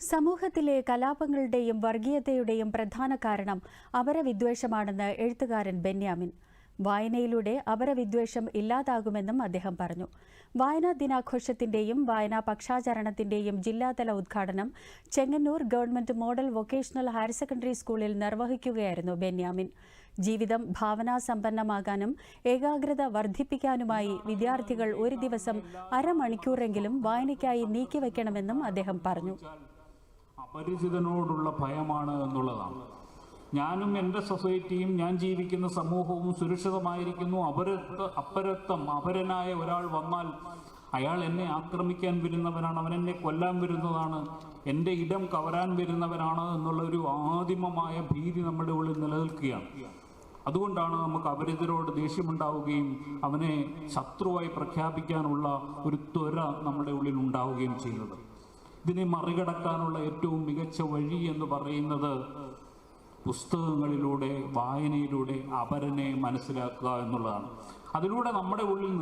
സമൂഹത്തിലെ കലാപങ്ങളുടെയും വർഗീയതയുടെയും പ്രധാന കാരണം അപരവിദ്വേഷമാണെന്ന് എഴുത്തുകാരൻ ബെന്യാമിൻ. വായനയിലൂടെ അപരവിദ്വേഷം ഇല്ലാതാകുമെന്നും അദ്ദേഹം പറഞ്ഞു. വായനാ ദിനാഘോഷത്തിന്റെയും വായനാ പക്ഷാചരണത്തിന്റെയും ജില്ലാതല ഉദ്ഘാടനം Chengannur Government Model Vocational Higher Secondary സ്കൂളിൽ നിർവഹിക്കുകയായിരുന്നു ബെന്യാമിൻ. ജീവിതം ഭാവനാ സമ്പന്നമാകാനും ഏകാഗ്രത വർദ്ധിപ്പിക്കാനുമായി വിദ്യാർത്ഥികൾ ഒരു ദിവസം അരമണിക്കൂറെങ്കിലും വായനയ്ക്കായി നീക്കിവെക്കണമെന്നും അദ്ദേഹം പറഞ്ഞു. അപരിചിതനോടുള്ള ഭയമാണ് എന്നുള്ളതാണ്. ഞാനും എന്റെ സൊസൈറ്റിയും ഞാൻ ജീവിക്കുന്ന സമൂഹവും സുരക്ഷിതമായിരിക്കുന്നു. അപരത്വ അപരത്വം അപരനായ ഒരാൾ വന്നാൽ അയാൾ എന്നെ ആക്രമിക്കാൻ വരുന്നവനാണ് അവൻ എന്നെ കൊല്ലാൻ വരുന്നതാണ് എന്റെ ഇടം കവരാൻ വരുന്നവനാണ് എന്നുള്ള ഒരു ആദിമമായ ഭീതി നമ്മുടെ ഉള്ളിൽ നിലനിൽക്കുകയാണ്. അതുകൊണ്ടാണ് നമുക്ക് അപരിതരോട് ദേഷ്യമുണ്ടാവുകയും അവനെ ശത്രുവായി പ്രഖ്യാപിക്കാനുള്ള ഒരു ത്വര നമ്മുടെ ഉള്ളിൽ ഉണ്ടാവുകയും ചെയ്യുന്നത്. ഇതിനെ മറികടക്കാനുള്ള ഏറ്റവും മികച്ച വഴി എന്ന് പറയുന്നത് പുസ്തകങ്ങളിലൂടെ വായനയിലൂടെ അപരനെ മനസ്സിലാക്കുക എന്നുള്ളതാണ്. അതിലൂടെ നമ്മുടെ ഉള്ളിൽ